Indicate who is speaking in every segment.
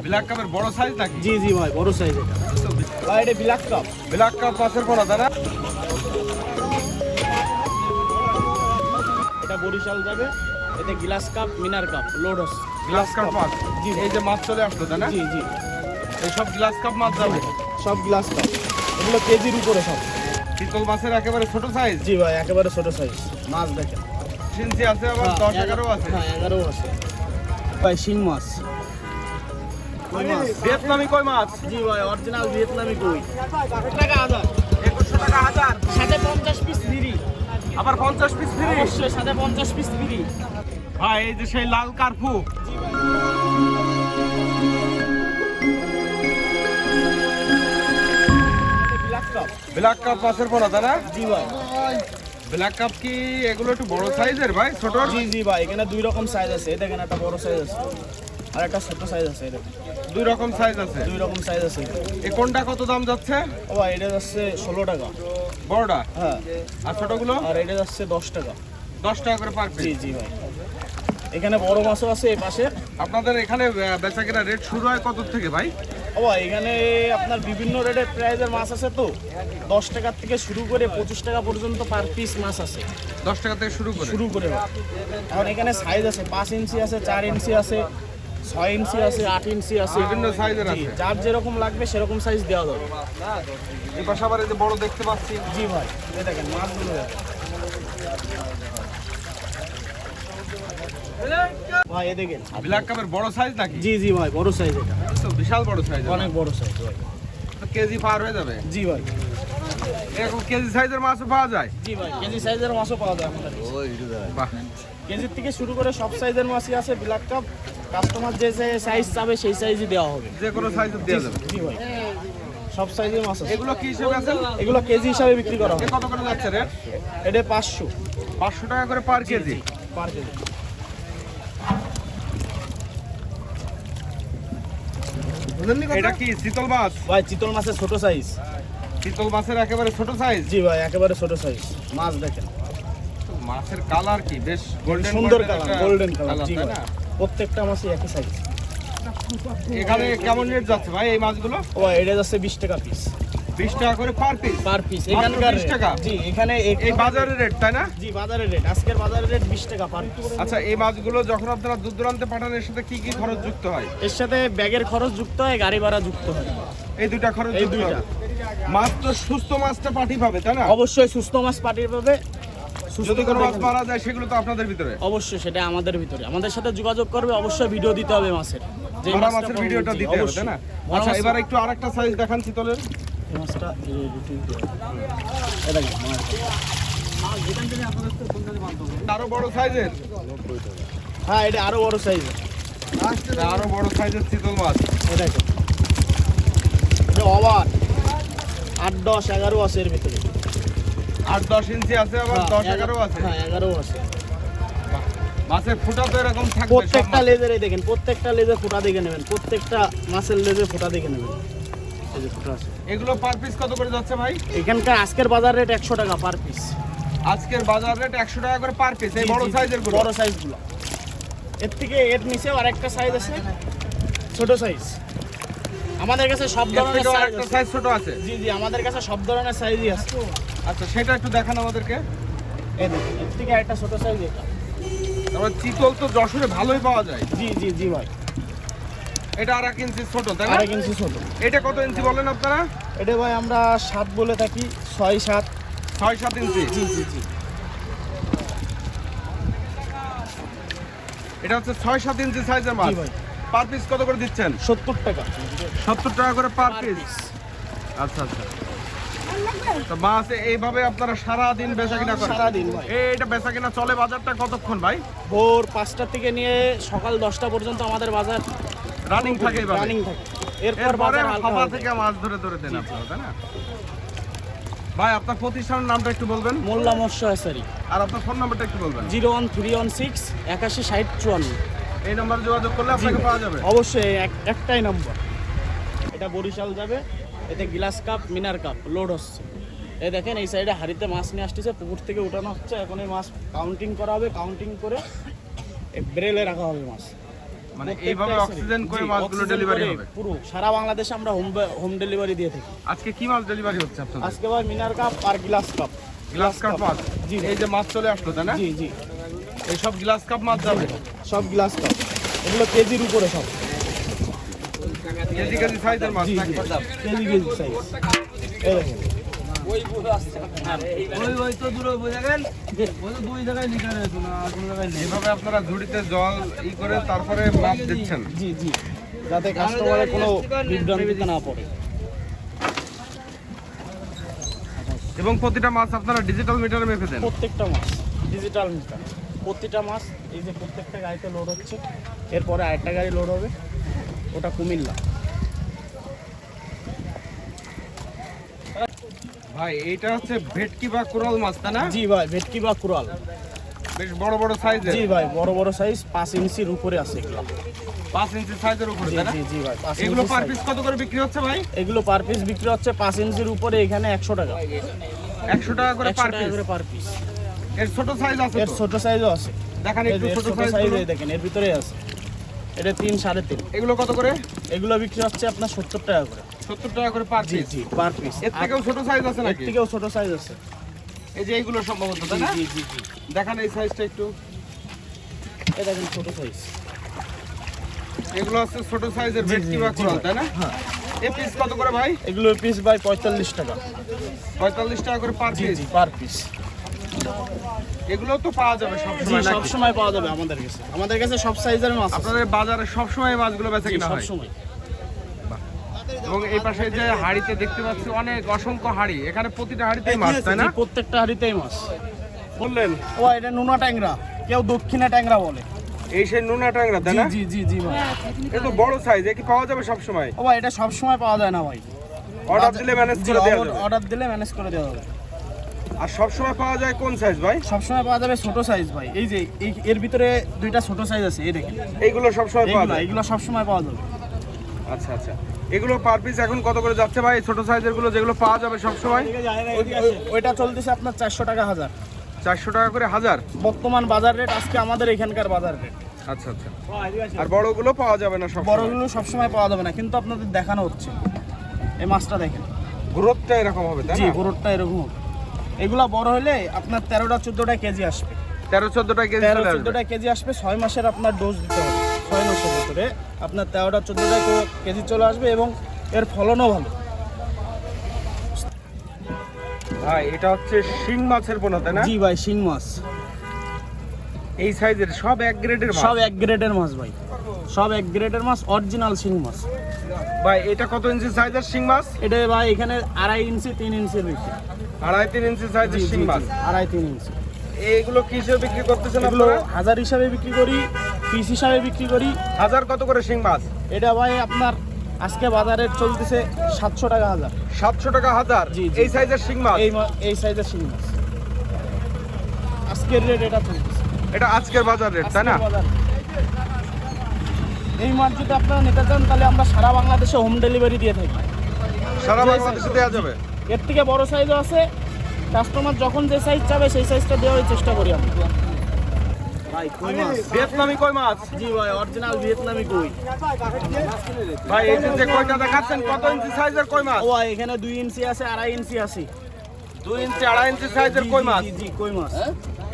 Speaker 1: Black কাপের বড় size নাকি
Speaker 2: জি জি ভাই বড় সাইজ এটা। ভাই এটা ব্ল্যাক কাপ
Speaker 1: ব্ল্যাক কাপ পাশের তাই না?
Speaker 2: এটা বরিশাল যাবে এতে গ্লাস কাপ মিনার কাপ লোড হচ্ছে
Speaker 1: গ্লাস কাপ মাছ।
Speaker 2: জি
Speaker 1: এই যে মাছ চলে আসলো তাই না?
Speaker 2: জি জি।
Speaker 1: এইসব গ্লাস কাপ মাছ যাবে?
Speaker 2: সব গ্লাস কাপ এগুলো কেজির উপরে সব।
Speaker 1: চিতল মাছের একেবারে ছোট সাইজ
Speaker 2: জি ভাই একেবারে ছোট সাইজ মাছ দেখেন।
Speaker 1: সিনসি আছে আবার দশ এগারো আছে?
Speaker 2: হ্যাঁ এগারো আছে। ভাই শিং মাছ।
Speaker 1: ভিয়েতনামি কই মাছ?
Speaker 2: জি ভাই অরিজিনাল ভিয়েতনামি কই? টাকা হাজার।
Speaker 1: একুশশো টাকা হাজার?
Speaker 2: সাথে পঞ্চাশ পিস ফ্রি
Speaker 1: আবার পঞ্চাশ পিস ফ্রি
Speaker 2: অবশ্যই সাথে পঞ্চাশ পিস ফ্রি
Speaker 1: ভাই এই যে সেই লাল কার্পু।
Speaker 2: ব্ল্যাক কাপ
Speaker 1: মাছের পোনা তাই না?
Speaker 2: জি ভাই।
Speaker 1: ব্ল্যাক কাপ কি এগুলো একটু বড় সাইজের ভাই ছোট
Speaker 2: জি জি ভাই এখানে দুই রকম সাইজ আছে। এই দেখেন একটা বড় সাইজ আছে। আর একটা ছোট সাইজ আছে দেখেন
Speaker 1: দুই রকম সাইজ আছে?
Speaker 2: দুই রকম সাইজ আছে
Speaker 1: এ কোনটা কত দাম যাচ্ছে?
Speaker 2: ও ভাই এটা যাচ্ছে ষোলো টাকা।
Speaker 1: বড়টা?
Speaker 2: হ্যাঁ।
Speaker 1: আর ছোটগুলো?
Speaker 2: আর এটা যাচ্ছে দশ টাকা।
Speaker 1: দশ টাকা করে পার
Speaker 2: জি জি ভাই। এখানে বড় মাছও আছে এই পাশে।
Speaker 1: আপনাদের এখানে বেচা কেনা রেট শুরু হয় কত থেকে ভাই?
Speaker 2: ও এখানে আপনার বিভিন্ন রেটের প্রাইজের মাছ আছে তো। দশ টাকার থেকে শুরু করে পঁচিশ টাকা পর্যন্ত পার পিস মাছ আছে।
Speaker 1: দশ টাকা থেকে শুরু করে?
Speaker 2: শুরু করে এখন এখানে সাইজ আছে পাঁচ ইঞ্চি আছে চার ইঞ্চি আছে। ছয় ইঞ্চি আছে আট ইঞ্চি আছে।
Speaker 1: বিভিন্ন সাইজের আছে।
Speaker 2: যার যেরকম লাগবে সেরকম সাইজ দেওয়া যাবে।
Speaker 1: এই পাশে আবার এই যে বড় দেখতে পাচ্ছি।
Speaker 2: জি ভাই দেখেন মাছগুলো ভাই এ দেখেন।
Speaker 1: ব্ল্যাক কাপের বড় সাইজ নাকি?
Speaker 2: জি জি ভাই বড় সাইজ এটা।
Speaker 1: তো বিশাল বড় সাইজ
Speaker 2: অনেক বড় সাইজ ভাই।
Speaker 1: কেজি পার হয়ে যাবে।
Speaker 2: জি ভাই।
Speaker 1: এরকম কেজি সাইজের মাছও পাওয়া যায়?
Speaker 2: জি ভাই কেজি সাইজের মাছও পাওয়া যায় আমাদের।
Speaker 1: বাহ।
Speaker 2: কেজির থেকে শুরু করে সব সাইজের মাছই আছে ব্ল্যাক কাপ কাস্টমার যে সাইজ চাবে সেই সাইজই দেওয়া হবে।
Speaker 1: যে কোনো সাইজ দেওয়া যাবে।
Speaker 2: জি ভাই। সব সাইজের মাছ আছে।
Speaker 1: এগুলো কি হিসেবে আছে?
Speaker 2: এগুলো কেজি হিসাবে বিক্রি করা হয়।
Speaker 1: কত করে যাচ্ছে রেট?
Speaker 2: এটা পাঁচশো।
Speaker 1: পাঁচশো টাকা করে পার কেজি?
Speaker 2: পার কেজি।
Speaker 1: এটা কি শীতল মাছ?
Speaker 2: ভাই চিতল মাছের ছোট সাইজ
Speaker 1: শীতল মাছের একেবারে ছোট সাইজ
Speaker 2: জি ভাই একেবারে ছোট সাইজ মাছ দেখেন।
Speaker 1: মাছের কালার কি? বেশ গোল্ডেন
Speaker 2: সুন্দর কালার গোল্ডেন কালার জি প্রত্যেকটা মাছই একই সাইজ
Speaker 1: এখানে কেমন রেট যাচ্ছে ভাই এই মাছগুলো?
Speaker 2: ও এটা যাচ্ছে বিশ টাকা পিস
Speaker 1: বিশ টাকা করে পার পিস
Speaker 2: পার পিস এখানকার
Speaker 1: 20 টাকা?
Speaker 2: জি এখানে
Speaker 1: এই বাজারের রেট তাই না?
Speaker 2: জি বাজারের রেট আজকের বাজারের রেট বিশ টাকা পার
Speaker 1: আচ্ছা এই মাছগুলো যখন আপনারা দূর দূরান্তে পাঠান এর সাথে কি কি খরচ যুক্ত হয়?
Speaker 2: এর সাথে ব্যাগের খরচ যুক্ত হয় গাড়ি ভাড়া যুক্ত হয়।
Speaker 1: এই দুইটা খরচ
Speaker 2: এই দুইটা।
Speaker 1: মাছ তো সুস্থ মাছটা পাঠি পাবে তাই না?
Speaker 2: অবশ্যই সুস্থ মাছ পাটির পাবে।
Speaker 1: যদি কোনো মাছ মারা যায় সেগুলো তো আপনাদের ভিতরে।
Speaker 2: অবশ্যই সেটা আমাদের ভিতরে। আমাদের সাথে যোগাযোগ করবে অবশ্যই ভিডিও দিতে হবে মাছের। যে
Speaker 1: মাছের ভিডিওটা দিতে হবে তাই না? আচ্ছা এবার একটু আরেকটা সাইজ দেখান শীতলের।
Speaker 2: মাছটা মাছ।
Speaker 1: আরও বড় সাইজের
Speaker 2: হ্যাঁ এটা আরও বড় সাইজ
Speaker 1: আরও বড় সাইজের শীতল মাছ।
Speaker 2: এই এটা আট দশ এগারো আছে এর ভিতরে।
Speaker 1: আট দশ ইঞ্চি আছে আবার
Speaker 2: হ্যাঁ,
Speaker 1: দশ এগারো আছে?
Speaker 2: হ্যাঁ এগারো আছে।
Speaker 1: মাছের ফুটা তো এরকম থাকবে
Speaker 2: প্রত্যেকটা লেজারে দেখেন প্রত্যেকটা লেজে ফোঁটা দেখে নেবেন প্রত্যেকটা মাছের লেজে ফোঁটা দেখে নেবেন।
Speaker 1: এগুলো পার পিস কত করে যাচ্ছে ভাই?
Speaker 2: এখানকার আজকের বাজার রেট একশো টাকা পার পিস
Speaker 1: আজকের বাজার রেট একশো টাকা করে পার পিস এই বড় সাইজেরগুলো।
Speaker 2: বড় সাইজগুলো এর থেকে এর নিচেও আরেকটা সাইজ আছে ছোট সাইজ আমাদের কাছে সব ধরনের সাইজ
Speaker 1: ছোট আছে?
Speaker 2: জি জি আমাদের কাছে সব ধরনের সাইজই আছে।
Speaker 1: আচ্ছা সেটা একটু দেখান আমাদেরকে।
Speaker 2: এই দেখুন এর থেকে আরেকটা ছোট সাইজ এটা।
Speaker 1: তারপর চিতল তো যশোরে ভালোই পাওয়া যায়।
Speaker 2: জি জি জি ভাই।
Speaker 1: এটা আর এক ইঞ্চি ছোট তাই না?
Speaker 2: আরেক ইঞ্চি ছোট।
Speaker 1: এটা কত ইঞ্চি বলেন আপনারা?
Speaker 2: এটা ভাই আমরা সাত বলে থাকি ছয় সাত।
Speaker 1: ছয় সাত ইঞ্চি?
Speaker 2: জি জি জি।
Speaker 1: এটা হচ্ছে ছয় সাত ইঞ্চি সাইজের মাছ
Speaker 2: জি ভাই।
Speaker 1: পার পিস কত করে দিচ্ছেন?
Speaker 2: সত্তর টাকা।
Speaker 1: সত্তর টাকা করে পার পিস? আচ্ছা আচ্ছা। তো মাছ এইভাবে আপনারা সারা দিন বেচা কিনা করেন?
Speaker 2: সারাদিন ভাই।
Speaker 1: এইটা বেচা কিনা চলে বাজারটা কতক্ষণ ভাই?
Speaker 2: ভোর পাঁচটা থেকে নিয়ে সকাল দশটা পর্যন্ত আমাদের বাজার
Speaker 1: রানিং থাকে
Speaker 2: রানিং থাকে। এরপর বাজার হবে।
Speaker 1: থেকে মাছ ধরে ধরে দেন আপনারা তাই না? ভাই আপনার প্রতিষ্ঠানের নামটা একটু বলবেন?
Speaker 2: মোল্লা মৎস্য
Speaker 1: আর আপনার ফোন নাম্বারটা একটু বলবেন?
Speaker 2: Zero one three one six একাশি ষাট চুয়ান্ন।
Speaker 1: এই নম্বরে যোগাযোগ করলে আপনাকে পাওয়া যাবে।
Speaker 2: অবশ্যই এক- একটাই নম্বর। এটা বরিশাল যাবে এতে গ্লাস কাপ মিনার কাপ লোড হচ্ছে। এই দেখেন এই সাইডে হাড়িতে মাছ নিয়ে আসতেছে পুকুর থেকে উঠানো হচ্ছে। এখন এই মাছ কাউন্টিং করা হবে কাউন্টিং করে ব্রেলে রাখা হবে মাছ।
Speaker 1: মানে এইভাবে অক্সিজেন করে মাছগুলো ডেলিভারি হবে।
Speaker 2: পুরো সারা বাংলাদেশে আমরা হোম হোম ডেলিভারি দিয়ে থাকি।
Speaker 1: আজকে কি মাছ ডেলিভারি হচ্ছে আপনাদের?
Speaker 2: আজকে ভাই মিনার কাপ আর গ্লাস কাপ
Speaker 1: গ্লাস কাপ। মাছ।
Speaker 2: জি।
Speaker 1: এই যে মাছ চলে আসলো তাই না?
Speaker 2: জি জি।
Speaker 1: এই সব গ্লাস কাপ মাছ যাবে।
Speaker 2: সব গ্লাস কাপ। এগুলো কেজির উপরে সব।
Speaker 1: কেজি কেজি সাইজের মাছ
Speaker 2: জি
Speaker 1: নাকি?
Speaker 2: জি কেজি কেজি সাইজ এই
Speaker 1: আপনারা ঝুড়িতে জল ই করে তারপরে মাপ দিচ্ছেন।
Speaker 2: জি জি। যাতে কাস্টমারের কোনো বিভ্রান্তিতে না পড়ে।
Speaker 1: এবং প্রতিটা মাছ আপনারা ডিজিটাল মিটারে মেপে দেন।
Speaker 2: প্রত্যেকটা মাছ ডিজিটাল মিটার প্রতিটা মাছ এই যে প্রত্যেকটা গাড়িতে লোড হচ্ছে। এরপরে আরেকটা গাড়ি লোড হবে। ওটা কুমিল্লা।
Speaker 1: ভাই এটা হচ্ছে ভেটকি বা কোরাল মাছ তাই না?
Speaker 2: জি ভাই ভেটকি বা কুরাল
Speaker 1: বেশ বড় বড় সাইজ
Speaker 2: জি ভাই বড় বড় সাইজ পাঁচ ইঞ্চির উপরে আছে এগুলো।
Speaker 1: পাঁচ ইঞ্চি সাইজের উপরে তাই না?
Speaker 2: জি জি ভাই
Speaker 1: এগুলো পার পিস কত করে বিক্রি হচ্ছে ভাই?
Speaker 2: এগুলো পার পিস বিক্রি হচ্ছে পাঁচ ইঞ্চির উপরে এখানে একশো টাকা।
Speaker 1: একশো টাকা করে পার পিস
Speaker 2: করে পার পিস
Speaker 1: এর ছোট সাইজ আছে
Speaker 2: এর ছোট সাইজও আছে।
Speaker 1: দেখান একটু ছোট
Speaker 2: সাইজ দেখেন এর ভিতরে আছে। এটা তিন সাড়ে তিন।
Speaker 1: এগুলো কত করে?
Speaker 2: এগুলো বিক্রি হচ্ছে আপনার সত্তর টাকা করে।
Speaker 1: সত্তর টাকা করে পার পিস
Speaker 2: জি পার পিস
Speaker 1: এর থেকেও ছোট সাইজ আছে
Speaker 2: এর থেকেও ছোট সাইজ আছে।
Speaker 1: এই যে এইগুলো সম্ভবত তাই না?
Speaker 2: জি জি জি
Speaker 1: দেখান এই সাইজটা একটু।
Speaker 2: এই দেখেন ছোট সাইজ
Speaker 1: এগুলো হচ্ছে ছোট সাইজের ভেটকি বা কোরাল তাই না?
Speaker 2: হ্যাঁ।
Speaker 1: এই পিস কত করে ভাই?
Speaker 2: এগুলো পিস বাই পঁয়তাল্লিশ টাকা।
Speaker 1: পঁয়তাল্লিশ টাকা করে পার পিস
Speaker 2: পার পিস
Speaker 1: এগুলো তো পাওয়া যাবে সব সময়
Speaker 2: সব সময় পাওয়া যাবে আমাদের কাছে। আমাদের কাছে সব সাইজের মাছ
Speaker 1: আপনাদের বাজারে সব সময় মাছগুলো বেচা কিনা
Speaker 2: সব সময়
Speaker 1: এবং এই পাশে যে হাড়িতে দেখতে পাচ্ছি অনেক অসংখ্য হাড়ি। এখানে প্রতিটা হাড়িতেই মাছ তাই না?
Speaker 2: প্রত্যেকটা হাড়িতেই মাছ।
Speaker 1: বললেন?
Speaker 2: ও এটা নোনা ট্যাংরা। কেউ দক্ষিণা ট্যাংরা বলে।
Speaker 1: এই সেই নুনা টাংরা তাই
Speaker 2: জি
Speaker 1: না?
Speaker 2: জি জি জি ভাই।
Speaker 1: এ তো বড় সাইজ কি পাওয়া যাবে সব সময়?
Speaker 2: ও ভাই এটা সব সময় পাওয়া যায় না ভাই।
Speaker 1: অর্ডার দিলে ম্যানেজ করে দেওয়া যাবে।
Speaker 2: অর্ডার দিলে ম্যানেজ করে দেওয়া যাবে।
Speaker 1: আর সব সময় পাওয়া যায় কোন সাইজ ভাই?
Speaker 2: সব সময় পাওয়া যাবে ছোট সাইজ ভাই। এই যে এর ভিতরে দুইটা ছোট সাইজ আছে এই দেখেন।
Speaker 1: এইগুলো সব সময় পাওয়া যায়?
Speaker 2: এগুলো সব সময় পাওয়া যাবে।
Speaker 1: আচ্ছা আচ্ছা। এগুলো পার পিস এখন কত করে যাচ্ছে ভাই? ছোট সাইজেরগুলো যেগুলো পাওয়া যাবে সব সময়
Speaker 2: ওই- ওই- ওইটা চলতেছে আপনার চারশো টাকা হাজার।
Speaker 1: চারশো টাকা করে হাজার?
Speaker 2: বর্তমান বাজার রেট আজকে আমাদের এখানকার বাজার রেট
Speaker 1: আচ্ছা আচ্ছা। আর বড়গুলো পাওয়া যাবে না সব
Speaker 2: বড়গুলো সবসময় পাওয়া যাবে না কিন্তু আপনাদের দেখানো হচ্ছে। এই মাছটা দেখেন।
Speaker 1: গ্রোথটা এরকম হবে তাই
Speaker 2: জি
Speaker 1: না?
Speaker 2: গরুরটা এরকম হবে। এগুলা বড় হলে আপনার তেরোটা চোদ্দোটা কেজি আসবে।
Speaker 1: তেরো চোদ্দটা কেজি
Speaker 2: তেরো। চোদ্দোটা কেজি আসবে ছয় মাসের আপনার ডোজ দিতে হবে ছয় মাসের ভিতরে আপনার তেরোটা চোদ্দোটা কেজি চলে আসবে এবং এর ফলনও ভালো।
Speaker 1: ভাই এটা হচ্ছে শিং মাছের পোনা তাই না?
Speaker 2: জি ভাই শিং মাছ।
Speaker 1: এই সাইজের সব এক গ্রেডের মাছ?
Speaker 2: সব এক গ্রেডের মাছ ভাই। সব এক গ্রেডের মাছ অরিজিনাল শিং মাছ।
Speaker 1: ভাই এটা কত ইঞ্চি সাইজের শিং মাছ?
Speaker 2: এটা ভাই এখানে আড়াই ইঞ্চি তিন ইঞ্চির বেশি
Speaker 1: আড়াই তিন ইঞ্চি সাইজের শিং মাছ।
Speaker 2: আড়াই তিন ইঞ্চি।
Speaker 1: এইগুলো কি হিসেবে বিক্রি করতেছেন
Speaker 2: এগুলো হাজার হিসাবে বিক্রি করি পিস হিসাবে বিক্রি করি।
Speaker 1: হাজার কত করে শিং মাছ?
Speaker 2: এটা ভাই আপনার আজকে বাজারে চলতেছে সাতশো টাকা হাজার।
Speaker 1: সাতশো টাকা হাজার। এই সাইজের শিং মাছ?
Speaker 2: এই সাইজের শিং মাছ। আজকের রেট এটা চলতেছে।
Speaker 1: এটা আজকের বাজার রেট তাই না?
Speaker 2: এই মাছ যদি আপনারা নিতে চান তাহলে আমরা সারা বাংলাদেশে হোম ডেলিভারি দিয়ে থাকি।
Speaker 1: সারা বাংলাদেশে দেওয়া যাবে?
Speaker 2: এর থেকে বড় সাইজও আছে। কাস্টমার যখন যে সাইজ চাবে সেই সাইজটা দেওয়ার চেষ্টা করি আমি ভাই কই মাছ?
Speaker 1: ভিয়েতনামি কই মাছ?
Speaker 2: জি ভাই অরিজিনাল ভিয়েতনামি কই।
Speaker 1: ভাই এই যে যে দেখাচ্ছেন কত ইঞ্চি সাইজের কই মাছ?
Speaker 2: ও এখানে ইঞ্চি আছে আড়াই ইঞ্চি আছে।
Speaker 1: ইঞ্চি আড়াই ইঞ্চি সাইজের কই মাছ?
Speaker 2: জি জি কই মাছ?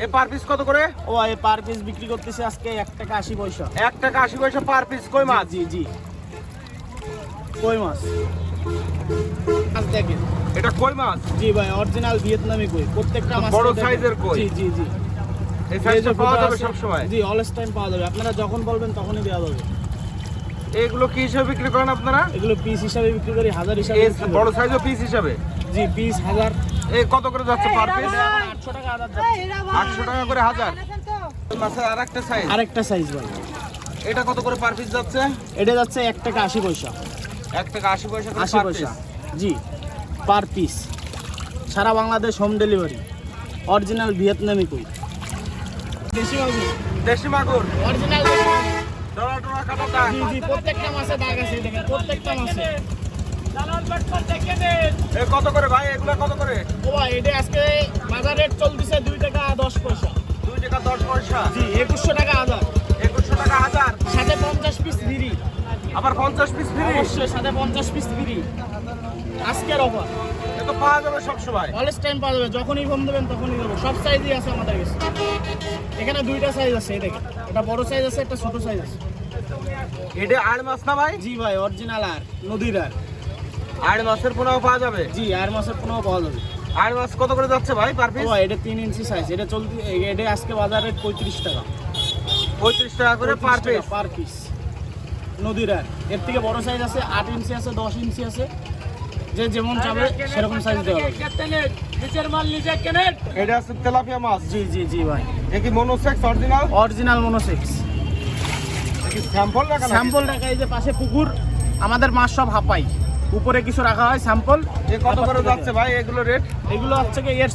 Speaker 1: এ পার পিস কত করে?
Speaker 2: ও পার পিস বিক্রি করতেছে আজকে এক টাকা আশি পয়সা।
Speaker 1: এক টাকা আশি পয়সা পার পিস কই মাছ?
Speaker 2: জি জি। কই মাছ মাছ? দেখেন।
Speaker 1: এটা কই মাছ?
Speaker 2: জি ভাই অরিজিনাল ভিয়েতনামি কই। প্রত্যেকটা মাছ
Speaker 1: বড় size-এর কই?
Speaker 2: জি জি জি।
Speaker 1: এই সাইজটা পাওয়া যাবে সব সময়
Speaker 2: জি অলস টাইম পাওয়া যাবে। আপনারা যখন বলবেন তখনই দেওয়া যাবে।
Speaker 1: এগুলো কি হিসেবে বিক্রি করেন আপনারা?
Speaker 2: এগুলো পিস হিসাবে বিক্রি করি হাজার হিসাবে।
Speaker 1: বড় সাইজও পিস হিসাবে?
Speaker 2: জি পিস হাজার।
Speaker 1: এই কত করে যাচ্ছে পার পিস
Speaker 2: আটশো টাকা হাজার যাচ্ছে।
Speaker 1: আটশো টাকা করে হাজার। মাছের আর একটা সাইজ
Speaker 2: আরেকটা সাইজ ভাই।
Speaker 1: এটা কত করে পার পিস যাচ্ছে?
Speaker 2: এটা যাচ্ছে এক টাকা আশি পয়সা।
Speaker 1: এক টাকা আশি পয়সা
Speaker 2: আশি পয়সা। জি পার পিস সারা বাংলাদেশ হোম ডেলিভারি অরিজিনাল ভিয়েতনামি কই দেশি মাগুর
Speaker 1: দেশি মাগুর
Speaker 2: অরিজিনাল। জি জি প্রত্যেকটা মাছে দাগ আছে দেখেন প্রত্যেকটা মাছে
Speaker 1: কত করে ভাই? এগুলো কত করে?
Speaker 2: ও ভাই এটা আজকে বাজার রেট চলতেছে দুই টাকা দশ পয়সা।
Speaker 1: দুই টাকা দশ পয়সা।
Speaker 2: জি একুশশো টাকা হাজার।
Speaker 1: একুশশো টাকা হাজার।
Speaker 2: সাথে পঞ্চাশ পিস ফ্রি
Speaker 1: আবার পঞ্চাশ পিস ফ্রি
Speaker 2: অবশ্যই সাথে পঞ্চাশ পিস ফ্রি আজকের অফার
Speaker 1: তো পাওয়া যাবে সব সময়
Speaker 2: অলস টাইম পাওয়া যাবে যখনই ফোন দেবেন তখনই দেবো। সব সাইজই আছে আমাদের কাছে। এখানে দুইটা সাইজ আছে এই দেখেন। একটা বড় সাইজ আছে একটা ছোট সাইজ আছে।
Speaker 1: এটা আড় মাছ না ভাই?
Speaker 2: জি ভাই অরিজিনাল আর নদীর আর।
Speaker 1: আড় মাছের পোনাও পাওয়া যাবে?
Speaker 2: জি আর মাসের কোনো পাওয়া যাবে।
Speaker 1: আড় মাছ কত করে যাচ্ছে ভাই পার পিস
Speaker 2: এটা তিন ইঞ্চি সাইজ এটা চলতে এটা আজকে বাজার পঁয়ত্রিশ টাকা।
Speaker 1: পঁয়ত্রিশ টাকা করে পার পিস
Speaker 2: পার পিস নদীর আর। এর থেকে বড় সাইজ আছে আট ইঞ্চি আছে দশ ইঞ্চি আছে। যে যেমন চাবে সেরকম সাইজ দেওয়া হবে।
Speaker 1: এটা আছে তেলাপিয়া মাছ।
Speaker 2: জি জি জি ভাই।
Speaker 1: এ কি monosex original
Speaker 2: original monosex
Speaker 1: sample রাখা
Speaker 2: স্যাম্পল রাখা এই যে পাশে পুকুর আমাদের মাছ সব হাঁপাই। উপরে কিছু রাখা হয় স্যাম্পল
Speaker 1: এ কত করে যাচ্ছে ভাই এগুলো রেট
Speaker 2: এগুলো হচ্ছে কি এর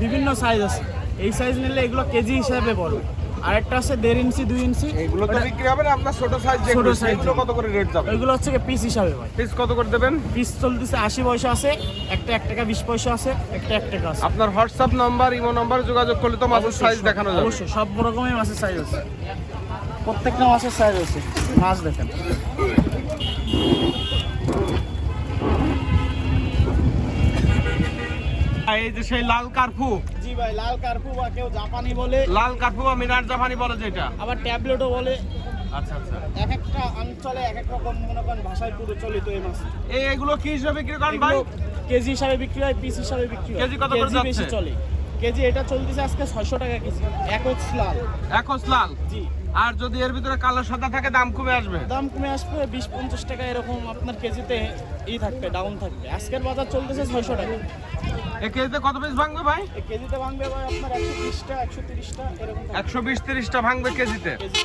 Speaker 2: বিভিন্ন সাইজ আছে। এই সাইজ নিলে এগুলো কেজি হিসাবে বড়। আরেকটা আছে দেড় ইঞ্চি দুই ইঞ্চি।
Speaker 1: এগুলো তো বিক্রি হবে না আপনার ছোট সাইজ
Speaker 2: ছোট size
Speaker 1: কত করে রেট যাবে?
Speaker 2: ওইগুলো হচ্ছে কি পিস হিসাবে ভাই।
Speaker 1: পিস কত করে দেবেন?
Speaker 2: পিস চলতেছে আশি পয়সা আছে একটা এক টাকা বিশ পয়সা আছে একটা এক টাকা আছে।
Speaker 1: আপনার হোয়াটসঅ্যাপ নাম্বার ইমো নাম্বার যোগাযোগ করলে তো মাছের সাইজ দেখানো যাবে।
Speaker 2: অবশ্যই সব রকমের মাছের সাইজ আছে। প্রত্যেকটা মাছের সাইজ আছে। মাছ দেখেন।
Speaker 1: এই যে সেই লাল কার্পু
Speaker 2: জি ভাই লাল কার্পু বা কেউ জাপানি বলে।
Speaker 1: লাল কার্পু বা মিনার জাপানি বলে যেটা।
Speaker 2: আবার ট্যাবলেটও বলে।
Speaker 1: আচ্ছা আচ্ছা।
Speaker 2: এক একটা অঞ্চলে এক এক রকম মনে করেন ভাষায় পুরো চলিত এই মাছ।
Speaker 1: কি হিসাবে বিক্রি করেন ভাই?
Speaker 2: কেজি হিসাবে বিক্রি হয় পিস হিসাবে বিক্রি হয়।
Speaker 1: কেজি কত করে যাচ্ছে?
Speaker 2: চলে। কেজি এটা চলতেছে আজকে ছয়শো টাকা কেজি। একচ লাল।
Speaker 1: একস লাল?
Speaker 2: জি।
Speaker 1: আর যদি এর ভিতরে কালো সাদা থাকে দাম কমে আসবে?
Speaker 2: দাম কমে আসবে বিশ পঞ্চাশ টাকা এরকম আপনার কেজিতে ই থাকবে ডাউন থাকবে। আজকের বাজার চলতেছে ছয়শো টাকা।
Speaker 1: এ কেজিতে কত পিস ভাঙবে ভাই?
Speaker 2: এই কেজিতে ভাঙবে ভাই আপনার একশো বিশটা একশো তিরিশটা এরকম
Speaker 1: একশো বিশ তিরিশটা ভাঙবে কেজিতে?
Speaker 2: কেজি।